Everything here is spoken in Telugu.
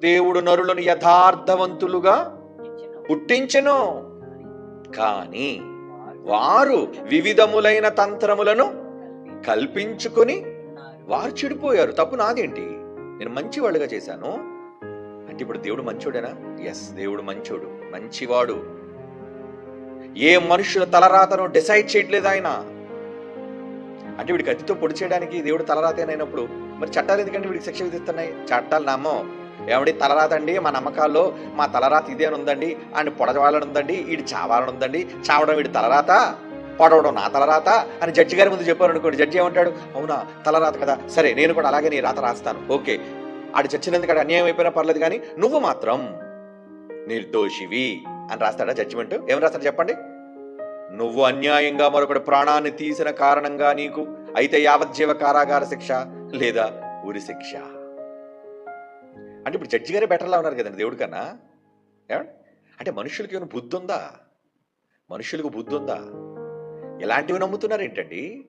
దేవుడు నరులను యథార్థవంతులుగా పుట్టించెను. కానీ వారు వివిధములైన తంత్రములను కల్పించుకొని వారు చెడిపోయారు. తప్పు నాదేంటి? నేను మంచివాడుగా చేశాను. అంటే ఇప్పుడు దేవుడు మంచోడేనా? ఎస్ దేవుడు మంచోడు. మంచివాడు. ఏ మనుషుల తలరాతను డిసైడ్ చేయట్లేదు ఆయన. అంటే వీడికి కత్తితో పొడి చేయడానికి దేవుడు తలరాతేనైనప్పుడు మరి చట్టాలు ఎందుకంటే వీడికి శిక్ష విధిస్తున్నాయి? చట్టాలు నమ్మం. ఏమండి తలరాత అండి మా నమ్మకాల్లో మా తలరాత ఇదే అని ఉందండి ఆయన పొడవాలని ఉందండి వీడి చావాలని ఉందండి చావడం వీడి తలరాత పొడవడం నా తలరాత అని జడ్జి గారి ముందు చెప్పారు అనుకోండి జడ్జి ఏమంటాడు? అవునా తలరాత కదా సరే నేను కూడా అలాగే నీ రాత రాస్తాను ఓకే. ఆడు చచ్చినందుకు అక్కడ అన్యాయం అయిపోయినా పర్లేదు కానీ నువ్వు మాత్రం నిర్దోషివి అని రాస్తాడా జడ్జిమెంట్? ఏం రాస్తాడు చెప్పండి? నువ్వు అన్యాయంగా మరొకటి ప్రాణాన్ని తీసిన కారణంగా నీకు అయితే యావజ్జీవ కారాగార శిక్ష లేదా ఉరి శిక్ష? అంటే ఇప్పుడు జడ్జి గారే బెటర్లా ఉన్నారు కదండి దేవుడి కన్నా. అంటే మనుషులకి ఏమైనా బుద్ధి ఉందా మనుషులకు బుద్ధి ఉందా ఇలాంటివి నమ్ముతున్నారు ఏంటండి